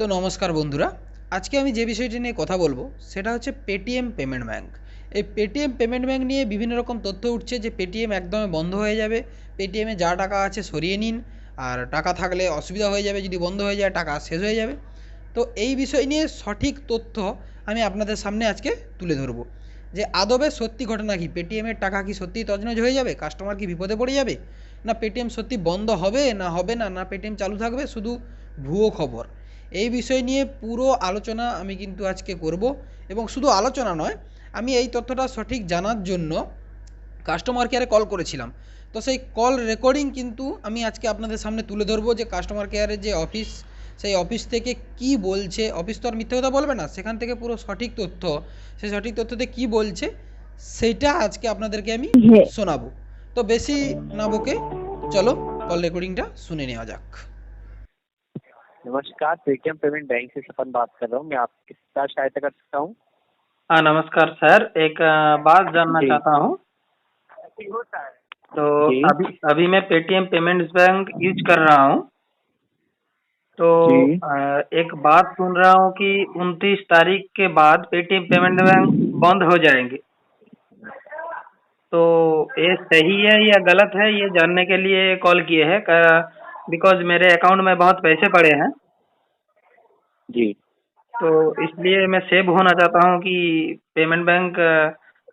তো নমস্কার বন্ধুরা, আজকে আমি যে বিষয়টি নিয়ে কথা বলব সেটা হচ্ছে পেটিএম পেমেন্ট ব্যাঙ্ক এই পেটিএম পেমেন্ট ব্যাঙ্ক নিয়ে বিভিন্ন রকম তথ্য উঠছে যে পেটিএম একদমই বন্ধ হয়ে যাবে। পেটিএমে যা টাকা আছে সরিয়ে নিন, আর টাকা থাকলে অসুবিধা হয়ে যাবে, যদি বন্ধ হয়ে যায় টাকা শেষ হয়ে যাবে। তো এই বিষয় নিয়ে সঠিক তথ্য আমি আপনাদের সামনে আজকে তুলে ধরবো। যে আদবে সত্যি ঘটনা কি? পেটিএমের টাকা কি সত্যিই তছনছ হয়ে যাবে? কাস্টমার কি বিপদে পড়ে যাবে? না পেটিএম সত্যি বন্ধ হবে, না হবে না না পেটিএম চালু থাকবে? শুধু ভুয়ো খবর। এই বিষয় নিয়ে পুরো আলোচনা আমি কিন্তু আজকে করব এবং শুধু আলোচনা নয় আমি এই তথ্যটা সঠিক জানার জন্য কাস্টমার কেয়ারে কল করেছিলাম। তো সেই কল রেকর্ডিং কিন্তু আমি আজকে আপনাদের সামনে তুলে ধরবো যে কাস্টমার কেয়ারের যে অফিস সেই অফিস থেকে কি বলছে। অফিস তো আর মিথ্যে কথা বলবে না সেখান থেকে পুরো সঠিক তথ্য সেই সঠিক তথ্যতে কি বলছে সেটা আজকে আপনাদেরকে আমি শোনাবো। তো বেশি না বকে চলো কল রেকর্ডিংটা শুনে নেওয়া যাক। नमस्कार पेटीएम पेमेंट बैंक से सपन बात कर रहा हूँ। मैं आपकी क्या सहायता कर सकता हूँ? हाँ नमस्कार सर। एक बात जानना चाहता हूँ। तो अभी अभी मैं पेटीएम पेमेंट्स बैंक यूज़ कर रहा हूँ। तो एक बात सुन रहा हूँ कि उनतीस तारीख के बाद पेटीएम पेमेंट बैंक बंद हो जाएँगे। तो ये सही है या गलत है ये जानने के लिए कॉल किए हैं। बिकॉज़ मेरे अकाउंट में बहुत पैसे पड़े हैं। जी। तो इसलिए मैं सेव होना चाहता हूँ कि पेमेंट बैंक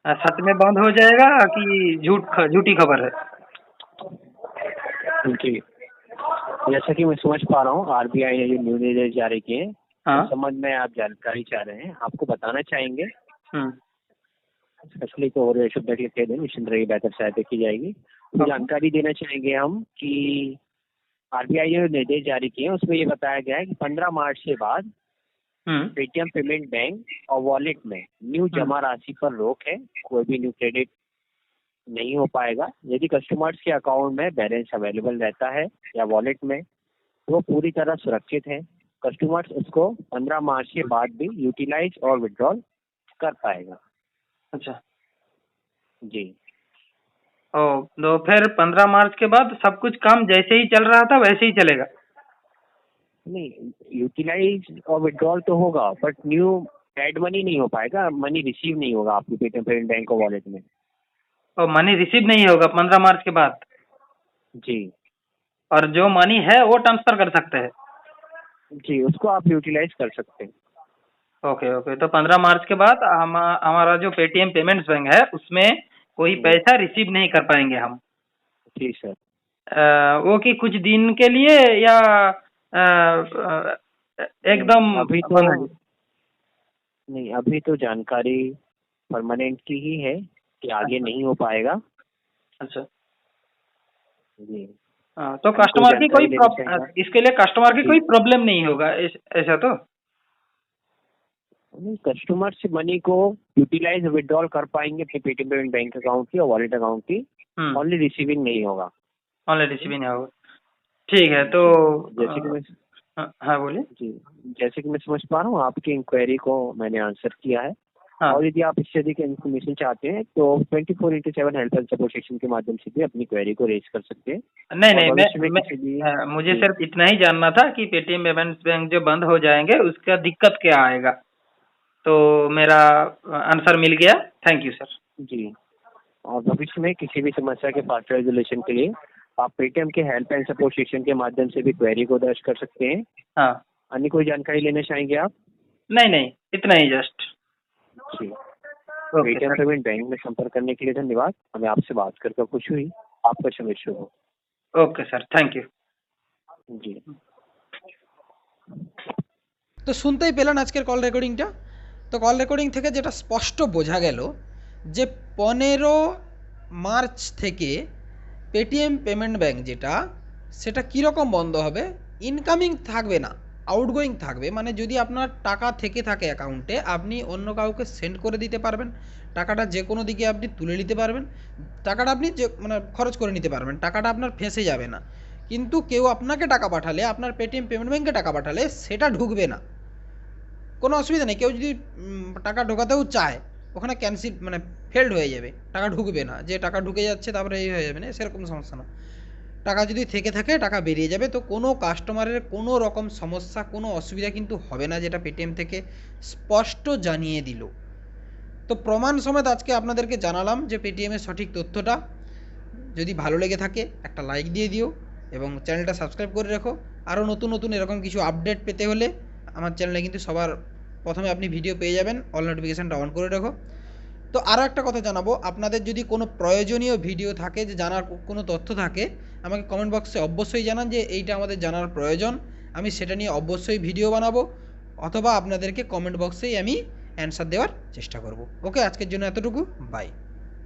सच में बंद हो जाएगा कि झूठ ख- झूठी खबर है? जी। जैसा कि मैं समझ पा रहा हूँ आरबीआई ने जो न्यू निर्देश जारी किए हैं। संबंध में आप जानकारी चाह रहे हैं आपको बताना चाहेंगे। फसली को और शुद्ध के कह दें निश्चित रही बेहतर सहायता की जाएगी। तो हाँ। जानकारी देना चाहेंगे हम कि आरबीआई ने निर्देश जारी किए हैं। उसमें ये बताया गया है कि 15 मार्च के बाद हम्म, पेटीएम पेमेंट बैंक और वॉलेट में न्यू जमा राशि पर रोक है। कोई भी न्यू क्रेडिट नहीं हो पाएगा। यदि कस्टमर्स के अकाउंट में बैलेंस अवेलेबल रहता है या वॉलेट में तो वो पूरी तरह सुरक्षित है। कस्टमर्स उसको 15 मार्च के बाद भी यूटिलाइज और विड्रॉल कर पाएगा। अच्छा। जी। ओ तो फिर पंद्रह मार्च के बाद सब कुछ काम जैसे ही चल रहा था वैसे ही चलेगा। नहीं यूटिलाइज और विड्रॉल तो होगा बट न्यू एड मनी नहीं हो पाएगा मनी रिसीव नहीं होगा आपके पेटीएम पेमेंट बैंक और वॉलेट में। और मनी रिसीव नहीं होगा पंद्रह मार्च के बाद? जी। और जो मनी है वो ट्रांसफ़र कर सकते हैं? जी उसको आप यूटिलाइज कर सकते हैं। ओके ओके तो पंद्रह मार्च के बाद हम हमारा जो पेटीएम पेमेंट्स बैंक है उसमें कोई पैसा रिसीव नहीं कर पाएँगे हम। जी सर। अ, वो कि कुछ दिन के लिए या एकदम अभी तो नहीं अभी तो जानकारी परमानेंट की ही है कि आगे नहीं हो पाएगा। अच्छा। जी। हाँ, तो कस्टमर की कोई? इसके लिए कस्टमर की कोई प्रॉब्लम नहीं होगा ऐसा तो? कस्टमर से मनी को यूटिलाइज विड्रॉल कर पाएँगे अपने पेटीएम पेमेंट बैंक अकाउंट की और वॉलेट अकाउंट की। हम्म। ओनली रिसीविंग नहीं होगा। ऑनलाइन रिसीविंग नहीं होगा। ठीक है तो जैसे कि मैं हाँ, हाँ बोलिए। जी जैसे कि मैं समझ पा रहा हूँ आपकी इंक्वायरी को मैंने आंसर किया है। हाँ। और यदि आप इससे अधिक इन्फॉर्मेशन चाहते हैं तो twenty four into seven help and support section के माध्यम से भी अपनी क्वेरी को रेज कर सकते हैं। नहीं नहीं मैं, मैं हाँ, मुझे सिर्फ़ इतना ही जानना था कि पेटीएम पेमेंट्स बैंक जो बंद हो जाएँगे उसका दिक्कत क्या आएगा? तो मेरा आंसर मिल गया थैंक यू सर जी और भविष्य में किसी भी समस्या के फास्ट रेजोल्यूशन के लिए आप पेटीएम के हेल्प एंड सपोर्ट सेक्शन के माध्यम से भी क्वेरी को दर्ज कर सकते हैं हाँ अन्य कोई जानकारी लेना चाहेंगे आप नहीं नहीं इतना ही जस्ट जी okay Paytm sir payment bank में संपर्क करने के लिए धन्यवाद हमें आपसे बात करके खुशी हुई आपका समय शुभ हो ओके सर थैंक यू जी তো শুনতেই পেলেন আজকের কল রেকর্ডিংটা তো কল রেকর্ডিং থেকে যেটা স্পষ্ট বোঝা গেল যে পনেরো মার্চ থেকে পেটিএম পেমেন্ট ব্যাঙ্ক যেটা, সেটা কীরকম বন্ধ হবে? ইনকামিং থাকবে না আউটগোয়িং থাকবে। মানে যদি আপনার টাকা থেকে থাকে অ্যাকাউন্টে আপনি অন্য কাউকে সেন্ড করে দিতে পারবেন। টাকাটা যে কোনো দিকে আপনি তুলে নিতে পারবেন। টাকাটা আপনি যে মানে খরচ করে নিতে পারবেন। টাকাটা আপনার ফেঁসে যাবে না। কিন্তু কেউ আপনাকে টাকা পাঠালে, আপনার পেটিএম পেমেন্ট ব্যাঙ্কে টাকা পাঠালে, সেটা ঢুকবে না। কোনো অসুবিধা নেই। কেউ যদি টাকা ঢোকাতেও চায়, ওখানে ক্যান্সেল মানে ফেলড হয়ে যাবে। টাকা ঢুকবে না। যে টাকা ঢুকে যাচ্ছে, তারপরে এই হয়ে যাবে না, সেরকম সমস্যা না। টাকা যদি থেকে থাকে, টাকা বেরিয়ে যাবে। তো কোনো কাস্টমারের কোনো রকম সমস্যা, কোনো অসুবিধা কিন্তু হবে না, যেটা পেটিএম থেকে স্পষ্ট জানিয়ে দিল। তো প্রমাণ সমেত আজকে আপনাদেরকে জানালাম যে পেটিএমের সঠিক তথ্যটা। যদি ভালো লেগে থাকে, একটা লাইক দিয়ে দিও এবং চ্যানেলটা সাবস্ক্রাইব করে রাখো। আরও নতুন নতুন এরকম কিছু আপডেট পেতে হলে আমার চ্যানেলে কিন্তু সবার প্রথমে আপনি ভিডিও পেয়ে যাবেন অল নোটিফিকেশানটা অন করে রাখো। তো আরও একটা কথা জানাব, আপনাদের যদি কোনো প্রয়োজনীয় ভিডিও থাকে, যে জানার কোনো তথ্য থাকে, আমাকে কমেন্ট বক্সে অবশ্যই জানান যে এইটা আমাদের জানার প্রয়োজন। আমি সেটা নিয়ে অবশ্যই ভিডিও বানাবো, অথবা আপনাদেরকে কমেন্ট বক্সেই আমি অ্যান্সার দেওয়ার চেষ্টা করব। ওকে আজকের জন্য এতটুকু বাই